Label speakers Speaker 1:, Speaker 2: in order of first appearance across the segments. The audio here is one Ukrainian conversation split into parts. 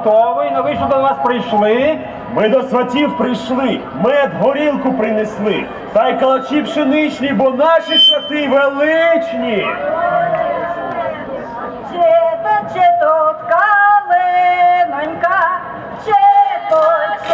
Speaker 1: хто ви? Навіщо до нас прийшли?
Speaker 2: Ми до сватів прийшли, мед горілку принесли, та й калачі пшеничні, бо наші свати величні.
Speaker 3: Чи то, чи тут калинонька, чи тут,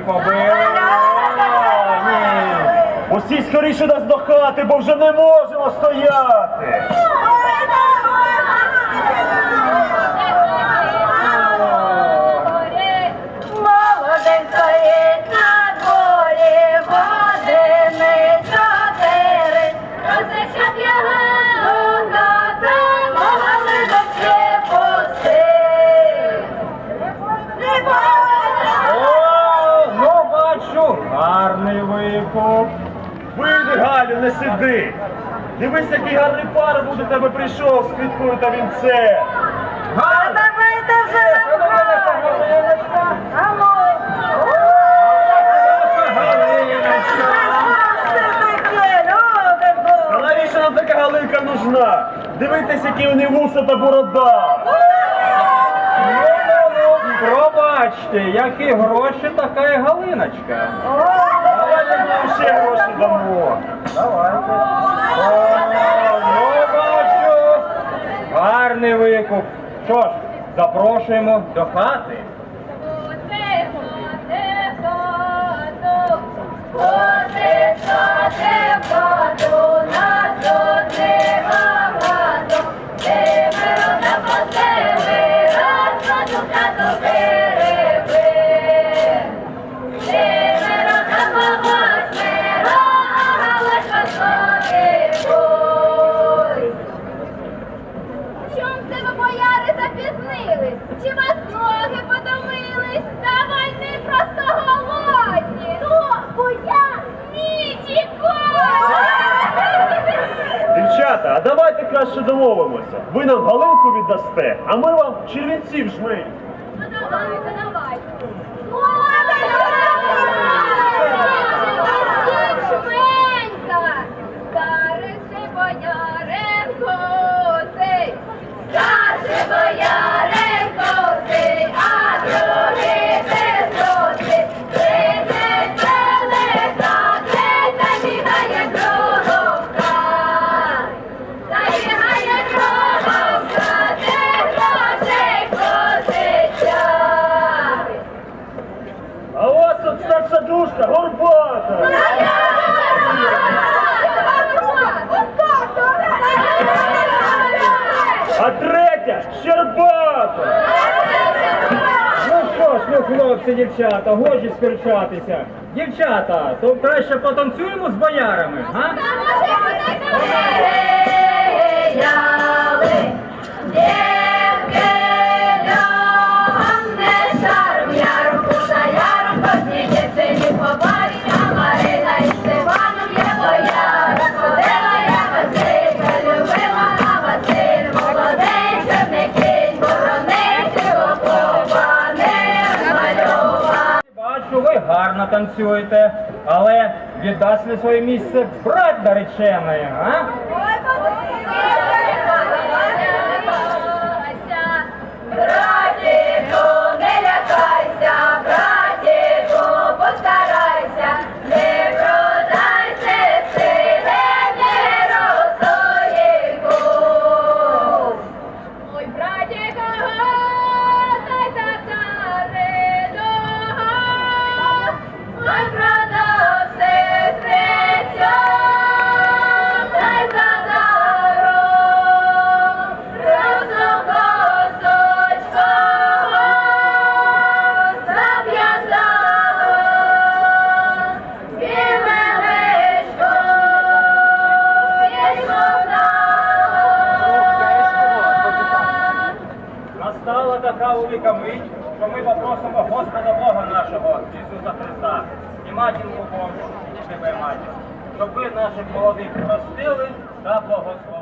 Speaker 1: ноги побили.
Speaker 2: Усі скоріше нас до хати, бо вже не можемо стояти.
Speaker 1: Гарний.
Speaker 2: Вийди, Галю, не сиди. Дивись, який гарний пар буде тебе прийшов з квіткою та
Speaker 1: Галиночка?
Speaker 3: Ану.
Speaker 2: А навіщо нам така галинка нужна? Дивитесь, які вони вуса та борода.
Speaker 1: Пробачте, які гроші, така і Галиночка.
Speaker 2: Вам ще гроші дамо.
Speaker 1: Давайте. Ну. Гарний викуп. Що ж, запрошуємо до хати.
Speaker 3: Ой.
Speaker 2: Давайте краще домовимося. Ви нам галинку віддасте, а ми вам червінців жмень.
Speaker 4: Ну давай, давайте. А
Speaker 2: третя щербата.
Speaker 1: Ну що ж, ну хлопці, дівчата, годі сперечатися. Дівчата, то краще потанцюємо з боярами, га?
Speaker 3: Стояли
Speaker 1: гарно танцюєте, але віддасть ли своє місце брат нареченої, а? Велика що ми попросимо Господа Бога нашого, Ісуса Христа, і матінку Божу, і тебе, матір, щоб ви наших молодих простили та благословили.